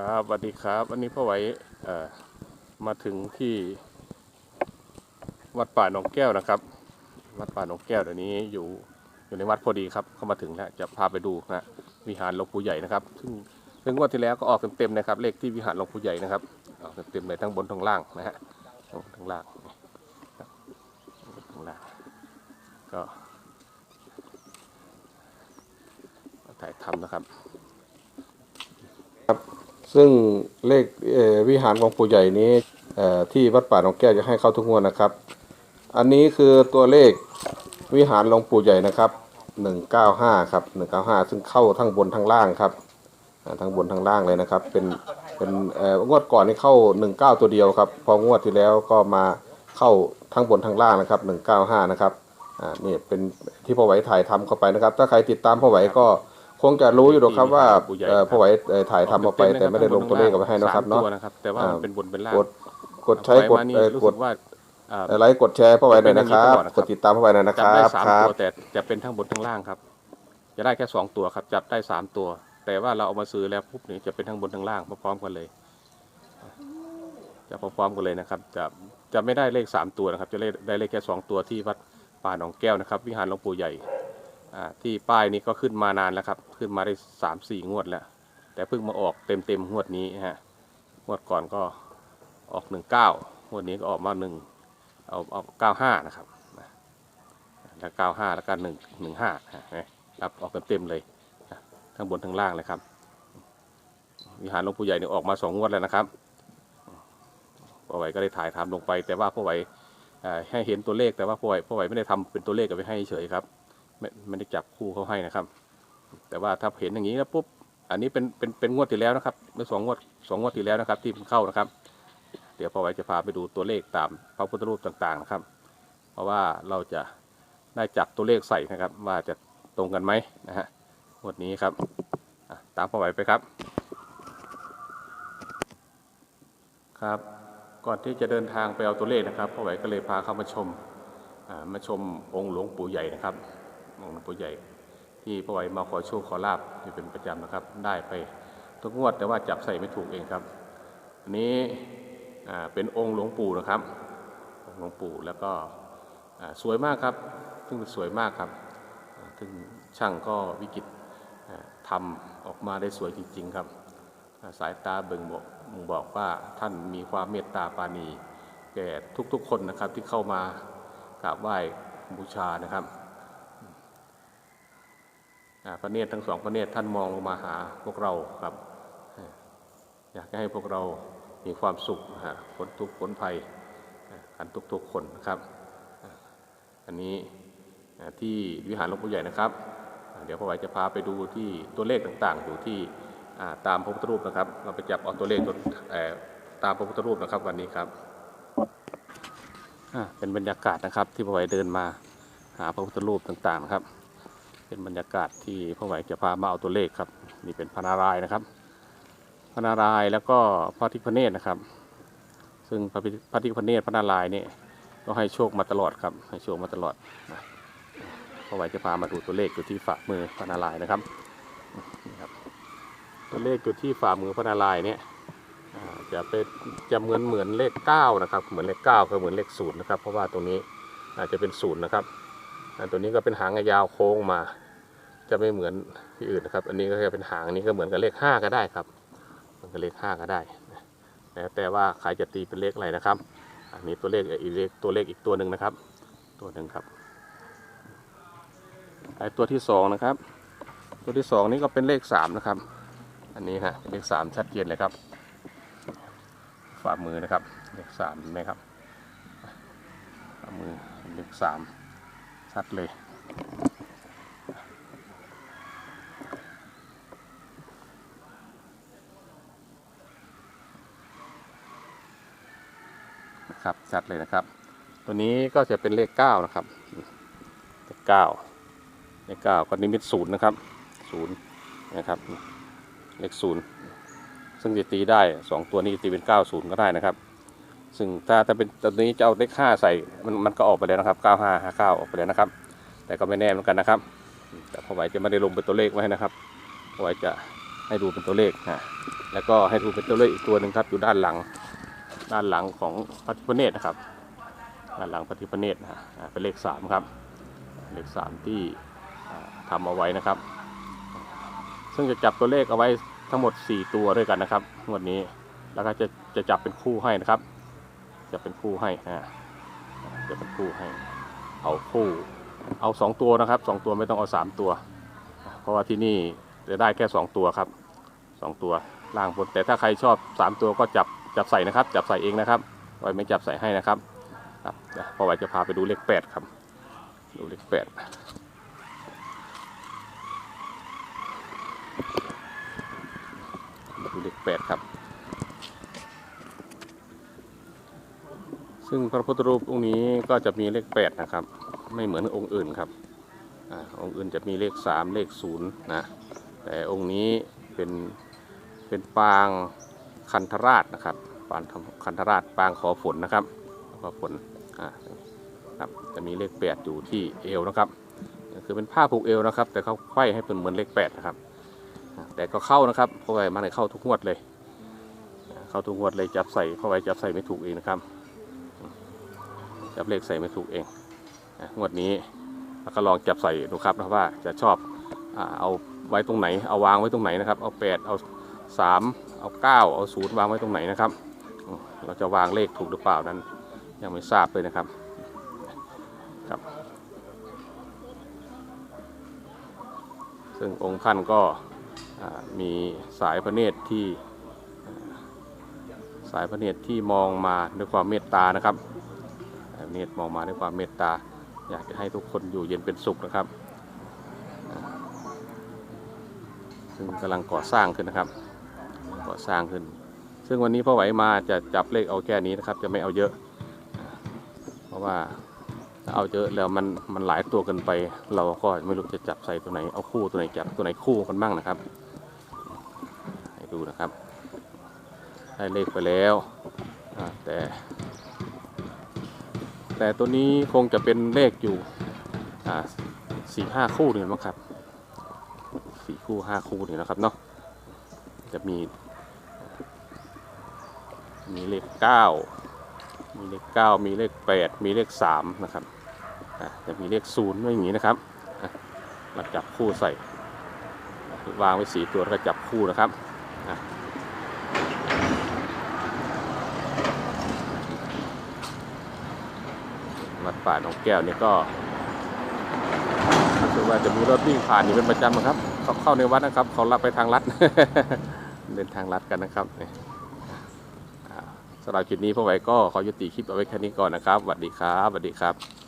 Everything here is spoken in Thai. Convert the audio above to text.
ครับสวัสดีครับ วันนี้พ่อไหวมาถึงที่วัดป่าหนองแก้วนะครับ วัดป่าหนองแก้วเดี๋ยวนี้อยู่อยู่ในวัดพอดีครับเข้ามาถึงแล้วจะพาไปดูนะวิหารหลวงปู่ใหญ่นะครับ ซึ่งซึ่งงวดที่แล้วก็ออกเต็มๆนะครับ เลขที่วิหารหลวงปู่ใหญ่นะครับออกเต็มๆเลยทั้งบนทั้งล่างนะฮะทั้งทั้งล่างทั้งล่างก็ถ่ายทำนะครับ ซึ่งเลขเวิหารของปู่ใหญ่นี้ที่วัดป่าหนองแก้วจะให้เข้าทุกงวดนะครับ อันนี้คือตัวเลขวิหารหลวงปู่ใหญ่นะครับ195ครับ195ซึ่งเข้าทั้งบนทั้งล่างครับทั้งบนทั้งล่างเลยนะครับ เป็นเป็นงวดก่อนนี่เข้า19ตัวเดียวครับ พองวดที่แล้วก็มาเข้าทั้งบนทั้งล่างนะครับ195นะครับอ่านี่เป็นที่พ่อไหวถ่ายทำเข้าไปนะครับ ถ้าใครติดตามพ่อไหวก็ คงจะรู้อยู่หรอกครับว่าเอ่อพ่อไหวเอ่อถ่ายทำออกไป แต่ไม่ได้ลงตัวเลขเอาไว้ให้นะครับสมเนาะตัวนะครับ แต่ว่ามันเป็นบนเป็นล่างกดกดใช้กดไปมานี่เอ่อรู้กสึดกว่าอ่าไลค์กดแชร์พ่อไว้หน่อยนะครับเป็นอย่างนี้ตลอดนะครับ กดติดตามพ่อไว้หน่อยนะคจับรัได้บสามครับตัวแต่จะเป็นทั้งบนทั้งล่างครับ จะได้แค่สองตัวครับ จับได้สามตัว แต่ว่าเราเอามาซื้อแล้วปุ๊บนี่จะเป็นทั้งบนทั้งล่างพร้อมๆกันเลย จะพร้อมๆกันเลยนะครับ จะจะไม่ได้เลขสามตัวนะครับ จะได้ได้เลขแค่สองตัวที่วัดป่าหนองแก้วนะครับ วิหารหลวงปู่ใหญ่อ่า ที่ป้ายนี้ก็ขึ้นมานานแล้วครับ ขึ้นมาได้สามสี่งวดแล้ว แต่เพิ่งมาออกเต็มเต็มงวดนี้ฮะงวดก่อนก็ออกหนึ่งเก้างวดนี้ก็ออกมาหนึ่งเอาเอาเก้าห้านะครับแล้วเก้าห้าแล้วก็หนึ่งหนึ่งห้าครับออกเต็มเต็มเลยทั้งบนทั้งล่างเลยครับ วิหารหลวงปู่ใหญ่เนี่ยออกมาสองงวดแล้วนะครับพ่อไหวก็ได้ถ่ายทำลงไป แต่ว่าพ่อไหญ่ให้เห็นตัวเลขแต่ว่าพ่อไหวพ่อไหวไม่ได้ทำเป็นตัวเลขเอาไปให้เฉยครับ ไม่ไม่ได้จับคู่เขาให้นะครับ แต่ว่าถ้าเห็นอย่างนี้แล้วปุ๊บอันนี้เป็นเป็นเป็นงวดที่แล้วนะครับเมื่อสองงวดสองงวดที่แล้วนะครับ ที่มันเข้านะครับ เดี๋ยวพอไว้จะพาไปดูตัวเลขตามพระพุทธรูปต่างๆนะครับ เพราะว่าเราจะได้จับตัวเลขใส่นะครับ ว่าจะตรงกันไหมนะฮะงวดนี้ครับตามพอไว้ไปครับ ครับ ก่อนที่จะเดินทางไปเอาตัวเลขนะครับพ่อไหวก็เลยพาเข้ามาชมมาชมองค์หลวงปู่ใหญ่นะครับ องค์หลวงปู่ใหญ่ ที่พ่อไหวมาขอโชคขอลาบอยู่เป็นประจำนะครับ ได้ไปทุกงวดแต่ว่าจับใส่ไม่ถูกเองครับ อันนี้เป็นองค์หลวงปู่นะครับองค์หลวงปู่แล้วก็สวยมากครับซึ่งสวยมากครับซึ่งช่างก็วิจิตรอ่าทำออกมาได้สวยจริง ๆ ครับ สายตาเบิ่งบอกบ่งบอกว่าท่านมีความเมตตาปาณีแก่ทุกๆคนนะครับที่เข้ามากราบไหว้บูชานะครับ พระเนตรทั้งสองพระเนตรท่านมองลงมาหาพวกเราครับ อยากให้พวกเรามีความสุขนะฮะพ้นทุกข์พ้นภัยกันทุกๆคนนะครับ อันนี้ที่วิหารหลวงปู่ใหญ่นะครับ เดี๋ยวพ่อไหวจะพาไปดูที่ตัวเลขต่างๆ อยู่ที่ตามพระพุทธรูปนะครับ เราไปจับเอาตัวเลขตัวตามพระพุทธรูปนะครับวันนี้ครับเป็นบรรยากาศนะครับที่พ่อไหวเดินมาหาพระพุทธรูปต่างๆนะครับ เป็นบรรยากาศที่พ่อไหวจะพามาเอาตัวเลขครับ นี่เป็นพนารายนะครับพนารายแล้วก็พระทิพเนตรนะครับ ซึ่งพระพิพระทิพเนตรพนารายนี่ก็ให้โชคมาตลอดครับ ให้โชคมาตลอดนะพ่อไหวจะพามาดูตัวเลขอยู่ที่ฝ่ามือพนารายนะครับนี่ครับตัวเลขอยู่ที่ฝ่ามือพนารายเนี่ยจะเป็นจะเหมือนเหมือนเลขเก้านะครับเหมือนเลขเก้าก็เหมือนเลขศูนย์นะครับเพราะว่าตรงนี้อาจจะเป็นศูนย์นะครับตัวนี้ก็เป็นหางยาวโค้งมา จะไม่เหมือนที่อื่นนะครับ อันนี้ก็แค่เป็นหางอันนี้ก็เหมือนกับเลขห้าก็ได้ครับเหมือนกับเลขห้าก็ได้แล้วแต่ว่าใครจะตีเป็นเลขอะไรนะครับ อันนี้ตัวเลขอีกเลขตัวเลขอีกตัวหนึ่งนะครับ ตัวหนึ่งครับไอตัวที่สองนะครับ ตัวที่สองนี่ก็เป็นเลขสามนะครับ อันนี้ฮะเป็นเลขสามชัดเจนเลยครับฝ่ามือนะครับ เลขสามเห็นไหมครับฝ่ามือเลขสามชัดเลย นะครับชัดเลยนะครับ ตัวนี้ก็จะเป็นเลขเก้านะครับเลขเก้าเลขเก้าก็นิมิตศูนย์นะครับศูนย์นะครับเลขศูนย์ซึ่งจะตีได้สองตัวนี้ตีเป็นเก้าศูนย์ก็ได้นะครับ ซึ่งถ้าถ้าเป็นตัวนี้จะเอาเลขห้าใส่มันมันก็ออกไปแล้วนะครับเก้าห้าห้าเก้าออกไปแล้วนะครับ แต่ก็ไม่แน่เหมือนกันนะครับ แต่พอไหวจะไม่ได้ลงเป็นตัวเลขไว้นะครับพอไหวจะให้ดูเป็นตัวเลขนะแล้วก็ให้ดูเป็นตัวเลขอีกตัวหนึ่งครับอยู่ด้านหลัง ด้านหลังของพระทิพเนตรนะครับ ด้านหลังพระทิพเนตรนะเป็นเลขสามครับ เลขสามที่อ่าทำเอาไว้นะครับ ซึ่งจะจับตัวเลขเอาไว้ทั้งหมด 4 ตัวด้วยกันนะครับงวดนี้ แล้วก็จะจะจับเป็นคู่ให้นะครับ จะเป็นคู่ให้อ่าจะเป็นคู่ให้ เอาคู่เอา 2 ตัวนะครับ 2 ตัวไม่ต้องเอา 3 ตัว เพราะว่าที่นี่จะได้แค่ 2 ตัวครับ 2 ตัวล่างบนแต่ถ้าใครชอบ 3 ตัวก็จับ จับใส่นะครับ จับใส่เองนะครับไว้ไม่จับใส่ให้นะครับครับเดี๋ยวพอไว้จะพาไปดูเลขแปดครับ ดูเลขแปดดูเลขแปดครับ ซึ่งพระพุทธรูปองค์นี้ก็จะมีเลขแปดนะครับ ไม่เหมือนองค์อื่นครับอองค์อื่นจะมีเลขสามเลขศูนย์นะ แต่องค์นี้เป็นเป็นปาง คันธราชนะครับปางคันธราชปางขอฝนนะครับขอฝนอ่าครับจะมีเลขแปดอยู่ที่เอวนะครับคือเป็นผ้าผูกเอวนะครับ แต่เขาไขว้ให้เป็นเหมือนเลขแปดนะครับแต่ก็เข้านะครับเพราะว่ามันเข้าทุกงวดเลย เข้าทุกงวดเลยจับใส่เพราะว่าจับใส่ไม่ถูกเองนะครับ จับเลขใส่ไม่ถูกเองงวดนี้เราก็ลองจับใส่ดูครับนะว่าจะชอบอเอาไว้ตรงไหนเอาวางไว้ตรงไหนนะครับ เอาแปดเอา สามเอาเก้าเอาศูนย์วางไว้ตรงไหนนะครับ เราจะวางเลขถูกหรือเปล่านั้น ยังไม่ทราบเลยนะครับครับ ซึ่งองค์ท่านก็มีสายพระเนตรที่สายพระเนตรที่มองมาด้วยความเมตตานะครับพระเนตรมองมาด้วยความเมตตา อยากจะให้ทุกคนอยู่เย็นเป็นสุขนะครับซึ่งกำลังก่อสร้างขึ้นนะครับ ก่อสร้างขึ้น ซึ่งวันนี้พ่อไหวมาจะจับเลขเอาแค่นี้นะครับ จะไม่เอาเยอะ เพราะว่าถ้าเอาเยอะแล้วมันมันหลายตัวเกินไป เราก็ไม่รู้จะจับใส่ตัวไหนเอาคู่ตัวไหนจับตัวไหนคู่กันบ้างนะครับ ให้ดูนะครับ ได้เลขไปแล้วแต่แต่ตัวนี้คงจะเป็นเลขอยู่สี่ห้าคู่เนี่มั้งครับสี่คู่ห้าคู่เนี่ยนะครับเนาะจะมี มีเลขเก้ามีเลขเก้ามีเลขแปดมีเลขสามนะครับจะมีเลขศูนย์ไม่มีนะครับอะเราจับคู่ใส่ วางไว้สีตัวแล้วก็จับคู่นะครับวัดป่าหนองแก้วนี่ก็รู้ว่าจะมีรถวิ่งผ่านอยู่เป็นประจำนะครับ เขาเข้าในวัดนะครับ เขารับไปทางลัด เดินทางลัดกันนะครับนี่ สำหรับคลิปนี้พ่อไหวก็ขอยุติคลิปเอาไว้แค่นี้ก่อนนะครับสวัสดีครับสวัสดีครับ